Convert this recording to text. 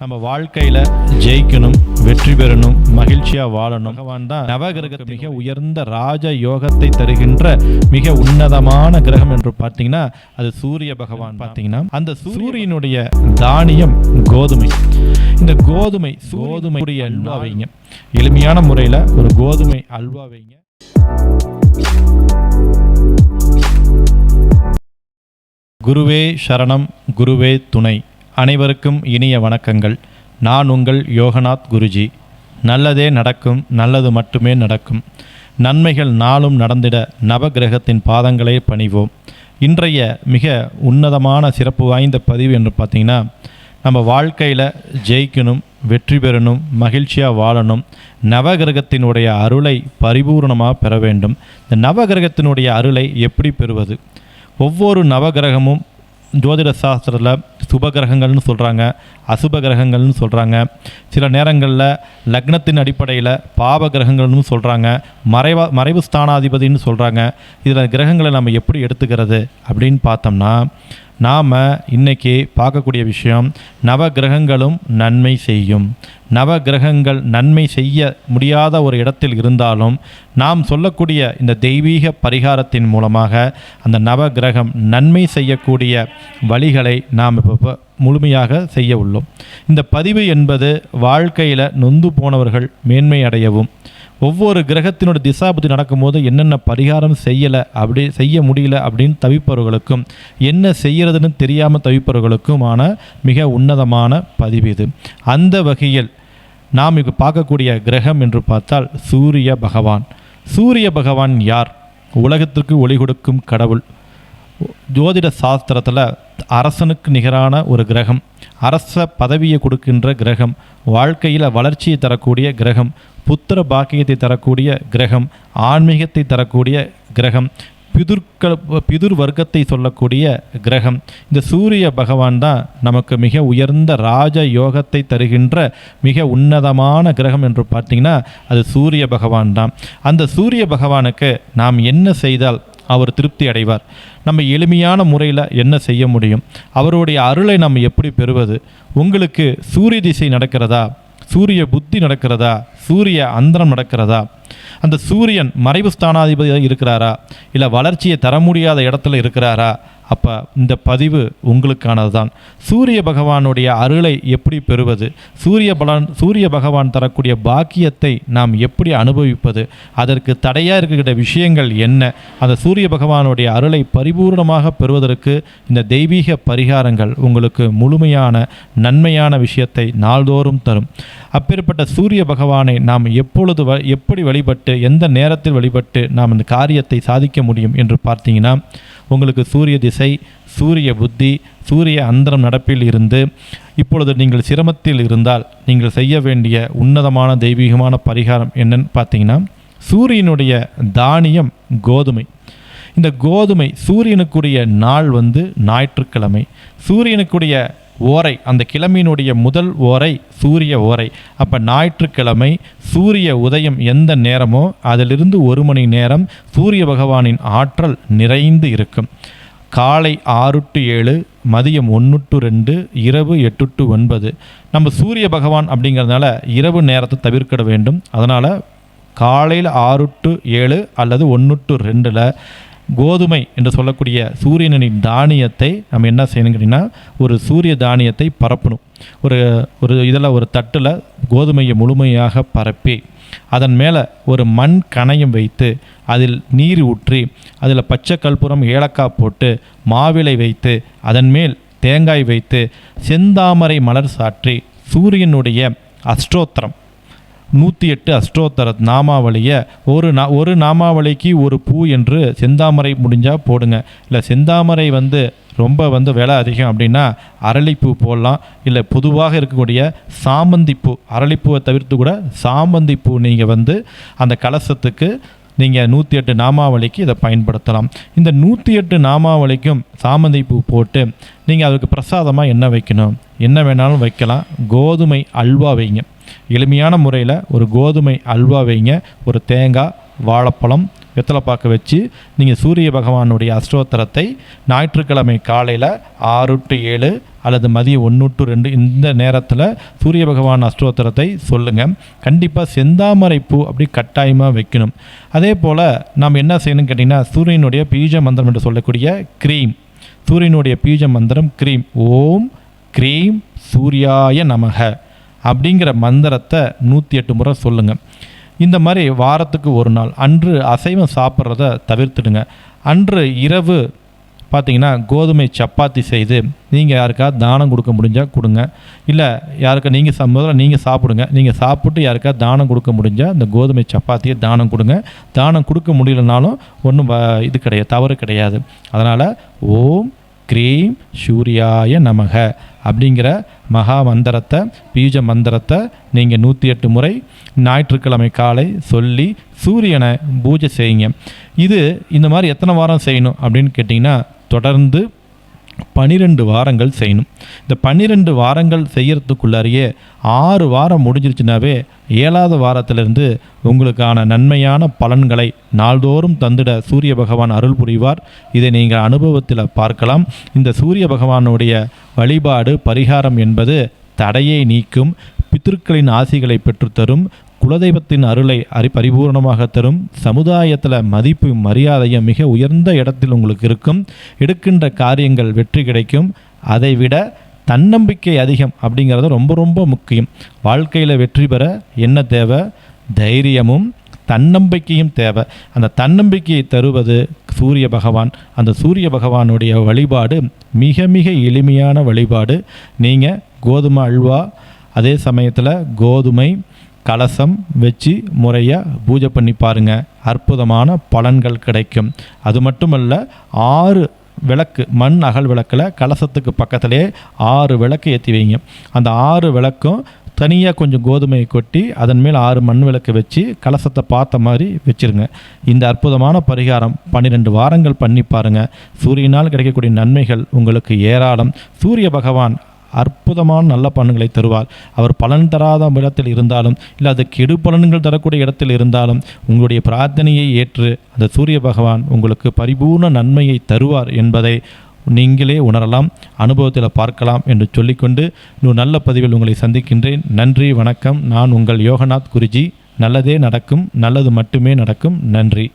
நம்ம வாழ்க்கையில் ஜெயிக்கணும் வெற்றி பெறணும் மகிழ்ச்சியாக வாழணும். பகவான் தான் நவகிரகத்தை மிக உயர்ந்த ராஜ யோகத்தை தருகின்ற மிக உன்னதமான கிரகம் என்று பார்த்தீங்கன்னா அது சூரிய பகவான் பார்த்தீங்கன்னா அந்த சூரியனுடைய தானியம் கோதுமை. இந்த கோதுமை கோதுமையுடைய அல்வா வைங்க. எளிமையான முறையில் ஒரு கோதுமை அல்வா வைங்க. குருவே சரணம் குருவே துணை. அனைவருக்கும் இனிய வணக்கங்கள். நான் உங்கள் யோகநாத் குருஜி. நல்லதே நடக்கும் நல்லது மட்டுமே நடக்கும். நன்மைகள் நாளும் நடந்திட நவகிரகத்தின் பாதங்களை பணிவோம். இன்றைய மிக உன்னதமான சிறப்பு வாய்ந்த பதிவு என்று பார்த்தீங்கன்னா நம்ம வாழ்க்கையில் ஜெயிக்கணும் வெற்றி பெறணும் மகிழ்ச்சியாக வாழணும் நவகிரகத்தினுடைய அருளை பரிபூர்ணமாக பெற வேண்டும். இந்த நவகிரகத்தினுடைய அருளை எப்படி பெறுவது? ஒவ்வொரு நவகிரகமும் ஜோதிட சாஸ்திரத்தில் சுப கிரகங்கள்னு சொல்கிறாங்க அசுப கிரகங்கள்னு சொல்கிறாங்க சில நேரங்களில் லக்னத்தின் அடிப்படையில் பாவ கிரகங்கள்னு சொல்கிறாங்க மறைவா மறைவு ஸ்தானாதிபதின்னு சொல்கிறாங்க இதில் கிரகங்களை நம்ம எப்படி எடுத்துக்கிறது அப்படின்னு பார்த்தோம்னா நாம் இன்றைக்கி பார்க்கக்கூடிய விஷயம் நவ கிரகங்களும் நன்மை செய்யும். நவ கிரகங்கள் நன்மை செய்ய முடியாத ஒரு இடத்தில் இருந்தாலும் நாம் சொல்லக்கூடிய இந்த தெய்வீக பரிகாரத்தின் மூலமாக அந்த நவ கிரகம் நன்மை செய்யக்கூடிய வழிகளை நாம் இப்போ முழுமையாக செய்ய உள்ளோம். இந்த பதிவு என்பது வாழ்க்கையில் நொந்து போனவர்கள் மேன்மை அடையவும் ஒவ்வொரு கிரகத்தினோட திசாபுத்தி நடக்கும்போது என்னென்ன பரிகாரம் செய்யலை அப்படி செய்ய முடியல அப்படின்னு தவிப்பவர்களுக்கும் என்ன செய்யறதுன்னு தெரியாமல் தவிப்பவர்களுக்குமான மிக உன்னதமான பதிவு இது. அந்த வகையில் நாம் இப்போ பார்க்கக்கூடிய கிரகம் என்று பார்த்தால் சூரிய பகவான். சூரிய பகவான் யார்? உலகத்திற்கு ஒளி கொடுக்கும் கடவுள். ஜோதிட சாஸ்திரத்தில் அரசனுக்கு நிகரான ஒரு கிரகம். அரச பதவியை கொடுக்கின்ற கிரகம். வாழ்க்கையில் வளர்ச்சியை தரக்கூடிய கிரகம். புத்திர பாக்கியத்தை தரக்கூடிய கிரகம் ஆன்மீகத்தை தரக்கூடிய கிரகம் பிதுர்கள் பிதுர் வர்க்கத்தை சொல்லக்கூடிய கிரகம். இந்த சூரிய பகவான் தான் நமக்கு மிக உயர்ந்த ராஜ யோகத்தை தருகின்ற மிக உன்னதமான கிரகம் என்று பார்த்தீங்கன்னா அது சூரிய பகவான் தான். அந்த சூரிய பகவானுக்கு நாம் என்ன செய்தால் அவர் திருப்தி அடைவார்? நம்ம எளிமையான முறையில் என்ன செய்ய முடியும்? அவருடைய அருளை நம்ம எப்படி பெறுவது? உங்களுக்கு சூரிய திசை நடக்கிறதா? சூரிய புத்தி நடக்கிறதா? சூரிய அந்தரம் நடக்கிறதா? அந்த சூரியன் மறைவு ஸ்தானாதிபதியாக இருக்கிறாரா? இல்லை வளர்ச்சியை தர முடியாத இடத்துல இருக்கிறாரா? அப்போ இந்த பதிவு உங்களுக்கானது தான் சூரிய பகவானுடைய அருளை எப்படி பெறுவது? சூரிய பலன் சூரிய பகவான் தரக்கூடிய பாக்கியத்தை நாம் எப்படி அனுபவிப்பது? அதற்கு தடையாக இருக்கிற விஷயங்கள் என்ன? அந்த சூரிய பகவானுடைய அருளை பரிபூர்ணமாக பெறுவதற்கு இந்த தெய்வீக பரிகாரங்கள் உங்களுக்கு முழுமையான நன்மையான விஷயத்தை நாள்தோறும் தரும். அப்பேற்பட்ட சூரிய பகவானை நாம் எப்பொழுது வ எப்படி வழிபட்டு எந்த நேரத்தில் வழிபட்டு நாம் இந்த காரியத்தை சாதிக்க முடியும் என்று பார்த்தீங்கன்னா உங்களுக்கு சூரிய திசை சூரிய புத்தி சூரிய அந்தரம் நடப்பில் இருந்து இப்பொழுது நீங்கள் சிரமத்தில் இருந்தால் நீங்கள் செய்ய வேண்டிய உன்னதமான தெய்வீகமான பரிகாரம் என்னன்னு பார்த்தீங்கன்னா சூரியனுடைய தானியம் கோதுமை. இந்த கோதுமை சூரியனுக்குரிய நாள் வந்து ஞாயிற்றுக்கிழமை. சூரியனுக்குரிய ஓரை அந்த கிழமையினுடைய முதல் ஓரை சூரிய ஓரை. அப்போ ஞாயிற்றுக்கிழமை சூரிய உதயம் எந்த நேரமோ அதிலிருந்து ஒரு மணி நேரம் சூரிய பகவானின் ஆற்றல் நிறைந்து இருக்கும். காலை ஆறு டு ஏழு மதியம் ஒன்று டு ரெண்டு இரவு எட்டு டு ஒன்பது. நம்ம சூரிய பகவான் அப்படிங்கிறதுனால இரவு நேரத்தை தவிர்க்கிட வேண்டும். அதனால் காலையில் ஆறு டு ஏழு அல்லது ஒன்று டு ரெண்டில் கோதுமை என்று சொல்லக்கூடிய சூரியனின் தானியத்தை நம்ம என்ன செய்யணும் கேட்டிங்கன்னா ஒரு சூரிய தானியத்தை பரப்பணும். ஒரு ஒரு இதில் ஒரு தட்டில் கோதுமையை முழுமையாக பரப்பி அதன் மேலே ஒரு மண் கணையம் வைத்து அதில் நீர் ஊற்றி அதில் பச்சை கற்பூரம் ஏலக்காய் போட்டு மாவிலை வைத்து அதன் மேல் தேங்காய் வைத்து செந்தாமரை மலர் சாற்றி சூரியனுடைய அஷ்டோத்திரம் நூற்றி எட்டு அஷ்டோத்தர நாமாவளியை ஒரு நா ஒரு நாமாவளிக்கு ஒரு பூ என்று செந்தாமரை முடிஞ்சால் போடுங்க. இல்லை செந்தாமரை வந்து ரொம்ப வந்து விலை அதிகம் அப்படின்னா அரளிப்பூ போடலாம். இல்லை பொதுவாக இருக்கக்கூடிய சாமந்திப்பூ அரளிப்பூவை தவிர்த்து கூட சாமந்திப்பூ நீங்கள் வந்து அந்த கலசத்துக்கு நீங்கள் நூற்றி எட்டு நாமாவளிக்கு இதை பயன்படுத்தலாம். இந்த நூற்றி எட்டு நாமாவளிக்கும் சாமந்தி பூ போட்டு நீங்கள் அதுக்கு பிரசாதமாக என்ன வைக்கணும்? என்ன வேணாலும் வைக்கலாம். கோதுமை அல்வா வைங்க. எளிமையான முறையில் ஒரு கோதுமை அல்வா வைங்க ஒரு தேங்காய் வாழைப்பழம் வெத்தலை வச்சு நீங்கள் சூரிய பகவானுடைய அஷ்டோத்தரத்தை ஞாயிற்றுக்கிழமை காலையில் ஆறு டு ஏழு அல்லது மதியம் ஒன்று டு ரெண்டு இந்த நேரத்தில் சூரிய பகவான் அஷ்டோத்தரத்தை சொல்லுங்கள் கண்டிப்பாக செந்தாமரை பூ அப்படி கட்டாயமாக வைக்கணும். அதே போல் நாம் என்ன செய்யணும்னு கேட்டிங்கன்னா சூரியனுடைய பீஜ மந்திரம் என்று சொல்லக்கூடிய க்ரீம் சூரியனுடைய பீஜ மந்திரம் க்ரீம். ஓம் க்ரீம் சூர்யாய நமக. அப்படிங்கிற மந்திரத்தை நூற்றி எட்டு முறை சொல்லுங்கள் இந்த மாதிரி வாரத்துக்கு ஒரு நாள் அன்று அசைவம் சாப்பிட்றத தவிர்த்துடுங்க. அன்று இரவு பார்த்தீங்கன்னா கோதுமை சப்பாத்தி செய்து நீங்கள் யாருக்காவது தானம் கொடுக்க முடிஞ்சால் கொடுங்க. இல்லை யாருக்கா நீங்கள் சா முதல்ல நீங்கள் சாப்பிடுங்க. நீங்கள் சாப்பிட்டு யாருக்காவது தானம் கொடுக்க முடிஞ்சால் இந்த கோதுமை சப்பாத்தியை தானம் கொடுங்க. தானம் கொடுக்க முடியலனாலும் ஒன்றும் இது கிடையாது தவறு கிடையாது. அதனால் ஓம் க்ரீம் சூர்யாய நமக. அப்படிங்கிற மகா மந்திரத்தை பீஜ மந்திரத்தை நீங்கள் நூற்றி எட்டு முறை ஞாயிற்றுக்கிழமை காலை சொல்லி சூரியனை பூஜை செய்யுங்க. இது இந்த மாதிரி எத்தனை வாரம் செய்யணும் அப்படின்னு கேட்டிங்கன்னா தொடர்ந்து பனிரெண்டு வாரங்கள் செய்யணும். இந்த பன்னிரெண்டு வாரங்கள் செய்கிறதுக்குள்ளாரியே ஆறு வாரம் முடிஞ்சிருச்சுனாவே ஏழாவது வாரத்திலிருந்து உங்களுக்கான நன்மையான பலன்களை நாள்தோறும் தந்திட சூரிய பகவான் அருள் புரிவார். இதை நீங்கள் அனுபவத்தில் பார்க்கலாம். இந்த சூரிய பகவானுடைய வழிபாடு பரிகாரம் என்பது தடையை நீக்கும் பித்திருக்களின் ஆசிகளை பெற்றுத்தரும் குலதெய்வத்தின் அருளை அறி பரிபூர்ணமாக தரும் சமுதாயத்தில் மதிப்பு மரியாதையும் மிக உயர்ந்த இடத்தில் உங்களுக்கு இருக்கும். எடுக்கின்ற காரியங்கள் வெற்றி கிடைக்கும். அதைவிட தன்னம்பிக்கை அதிகம் அப்படிங்கிறது ரொம்ப ரொம்ப முக்கியம். வாழ்க்கையில் வெற்றி பெற என்ன தேவை? தைரியமும் தன்னம்பிக்கையும் தேவை. அந்த தன்னம்பிக்கையை தருவது சூரிய பகவான். அந்த சூரிய பகவானுடைய வழிபாடு மிக மிக எளிமையான வழிபாடு. நீங்கள் கோதுமை அல்வா அதே சமயத்தில் கோதுமை கலசம் வச்சு முறையாக பூஜை பண்ணி பாருங்கள் அற்புதமான பலன்கள் கிடைக்கும். அது மட்டுமல்ல ஆறு விளக்கு மண் அகல் விளக்கில் கலசத்துக்கு பக்கத்திலே ஆறு விளக்கு ஏற்றி வைங்க. அந்த ஆறு விளக்கும் தனியாக கொஞ்சம் கோதுமையை கொட்டி அதன் மேல் ஆறு மண் விளக்கு வச்சு கலசத்தை பார்த்த மாதிரி வச்சுருங்க. இந்த அற்புதமான பரிகாரம் பன்னிரெண்டு வாரங்கள் பண்ணி பாருங்கள் சூரியனால் கிடைக்கக்கூடிய நன்மைகள் உங்களுக்கு ஏராளம். சூரிய பகவான் அற்புதமான நல்ல பலன்களை தருவார். அவர் பலன் தராத இடத்தில் இருந்தாலும் இல்லை அது கெடு பலன்கள் தரக்கூடிய இடத்தில் இருந்தாலும் உங்களுடைய பிரார்த்தனையை ஏற்று அந்த சூரிய பகவான் உங்களுக்கு பரிபூர்ண நன்மையை தருவார் என்பதை நீங்களே உணரலாம் அனுபவத்தில் பார்க்கலாம் என்று சொல்லிக்கொண்டு இன்னும் நல்ல பதிவில் உங்களை சந்திக்கின்றேன். நன்றி வணக்கம். நான் உங்கள் யோகநாத் குருஜி. நல்லதே நடக்கும் நல்லது மட்டுமே நடக்கும். நன்றி.